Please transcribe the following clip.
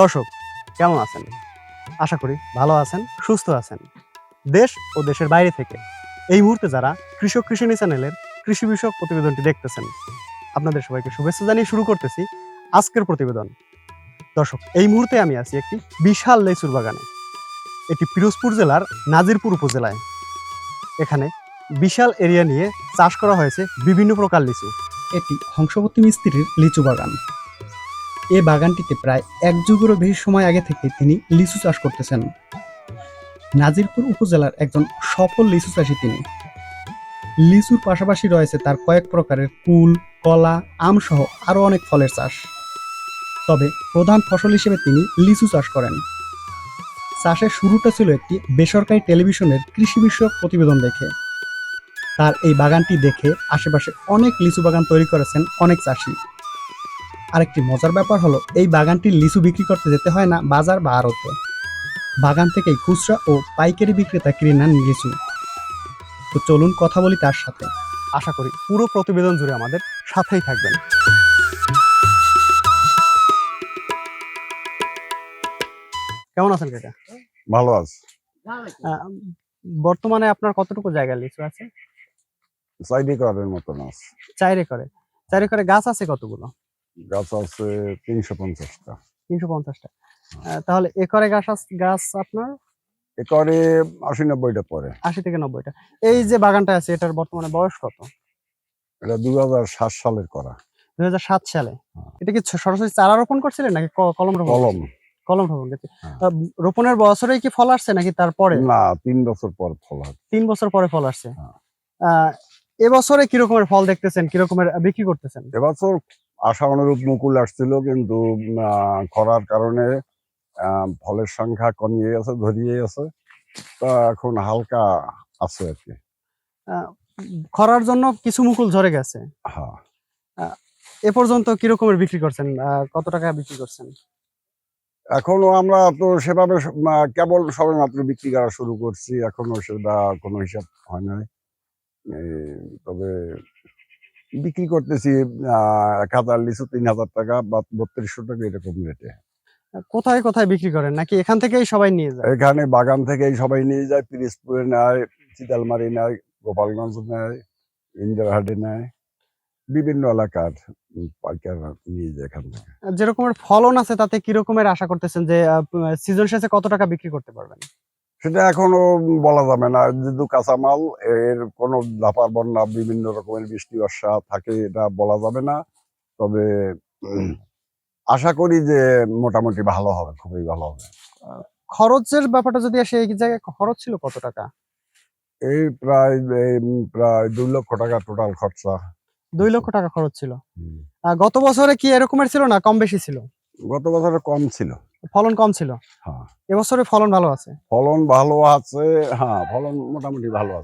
দর্শক, কেমন আছেন? আশা করি ভালো আছেন, সুস্থ আছেন। দেশ ও দেশের বাইরে থেকে এই মুহূর্তে যারা কৃষক কৃষিনী চ্যানেলের কৃষি বিষয়ক প্রতিবেদনটি দেখতেছেন, আপনাদের সবাইকে শুভেচ্ছা জানিয়ে শুরু করতেছি আজকের প্রতিবেদন। দর্শক, এই মুহূর্তে আমি আছি একটি বিশাল লেচুর বাগানে, এটি পিরোজপুর জেলার নাজিরপুর উপজেলায়। এখানে বিশাল এরিয়া নিয়ে চাষ করা হয়েছে বিভিন্ন প্রকার লিচু। এটি হংসপতি মিস্ত্রির লিচু বাগান। এ বাগানটিতে প্রায় এক যুগেরও বেশি সময় আগে থেকে তিনি লিচু চাষ করতেছেন। নাজিরপুর উপজেলার একজন সফল লিচু চাষী তিনি। লিচুর পাশাপাশি রয়েছে তার কয়েক প্রকারের কুল কলা, আম সহ আরও অনেক ফলের চাষ। তবে প্রধান ফসল হিসেবে তিনি লিচু চাষ করেন। চাষের শুরুটা ছিল একটি বেসরকারি টেলিভিশনের কৃষি বিষয়ক প্রতিবেদন দেখে। তার এই বাগানটি দেখে আশেপাশে অনেক লিচু বাগান তৈরি করেছেন অনেক চাষি। আরেকটি মজার ব্যাপার হলো এই বাগানটির লিচু বিক্রি করতে যেতে হয় না বাজার বা আড়তে। বাগান থেকেই খুচরা ও পাইকারি বিক্রেতা কিনে নেন লিচু। তো চলুন কথা বলি তার সাথে। আশা করি পুরো প্রতিবেদন জুড়ে আমাদের সাথেই থাকবেন। কেমন আছেন কাকা? ভালো আছে। আহ, বর্তমানে আপনার কতটুকু জায়গা লিচু আছে? সাইডে করার মতন আছে। চাইরে করে চাইরে করে গাছ আছে কতগুলো? গাছ আছে তিনশো পঞ্চাশটা। তিনশো পঞ্চাশটা। তাহলে একরে গাছ গাছ আপনার? একরে আশি নব্বইটা পরে আশি থেকে নব্বইটা। এই যে বাগানটা আছে এটার বর্তমানে বয়স কত? এটা দু সাত সালের করা। দুই সালে? হ্যাঁ। এটা কি সরাসরি চারা রোপণ করছিলেন নাকি কলম রোপণ কলম। কলম রোপণ করছে হ্যাঁ। রোপণের বছরেই কি ফল আসছে নাকি তারপরে? না তিন বছর পর ফল তিন বছর পরে ফল আসছে। হ্যাঁ। আহ, এবছরে কি রকমের ফল দেখতেছেন? কি রকমের বিক্রি করতেছেন? এবছর আশা অনুরূপ মুকুল আসছিল কিন্তু খরার কারণে ফলের সংখ্যা কমিয়ে গেছে ধরিয়ে গেছে। তা এখন হালকা আছে আর কি। খরার জন্য কিছু মুকুল ঝরে গেছে। হ্যাঁ। এ পর্যন্ত কি রকমের বিক্রি করছেন? কত টাকা বিক্রি করছেন? এখনও আমরা তো সেভাবে কেবল সবে মাত্র বিক্রি করা শুরু করছি। এখনও সেটা কোনো হিসাব হয় নাই। তবে বিক্রি করতেছি হাজার লিচু তিন হাজার টাকা বা বত্রিশশো টাকা এরকম রেটে কোথায় কোথায় বিক্রি করেন? নাকি এখান থেকেই সবাই নিয়ে যায়? এখানে বাগান থেকেই সবাই নিয়ে যায় পিরিজপুরে নেয় চিতালমারি নেয় গোপালগঞ্জ নেয় ইন্দিরাহাটে নেয় বিভিন্ন এলাকার নিয়ে যায় এখান থেকে। যে রকমের ফলন আছে তাতে কি রকমের আশা করতেছেন যে সিজন শেষে কত টাকা বিক্রি করতে পারবেন? সেটা এখনও বলা যাবে না। যেহেতু কাঁচামাল এর কোনো ধাপার বন্যা বিভিন্ন রকমের বৃষ্টি বর্ষা থাকে এটা বলা যাবে না। তবে আশা করি যে মোটামুটি ভালো হবে খুবই ভালো হবে। খরচের ব্যাপারটা যদি আসে এই জায়গায় খরচ ছিল কত টাকা? এই প্রায় প্রায় দুই লক্ষ টাকা টোটাল খরচা। দুই লক্ষ টাকা খরচ ছিল। গত বছরে কি এরকমের ছিল না? কম বেশি ছিল? গত বছরে কম ছিল। ফলন কম ছিল। হ্যাঁ। এবছরে ফলন ভালো আছে। ফলন ভালো আছে হ্যাঁ ফলন মোটামুটি ভালো আছে।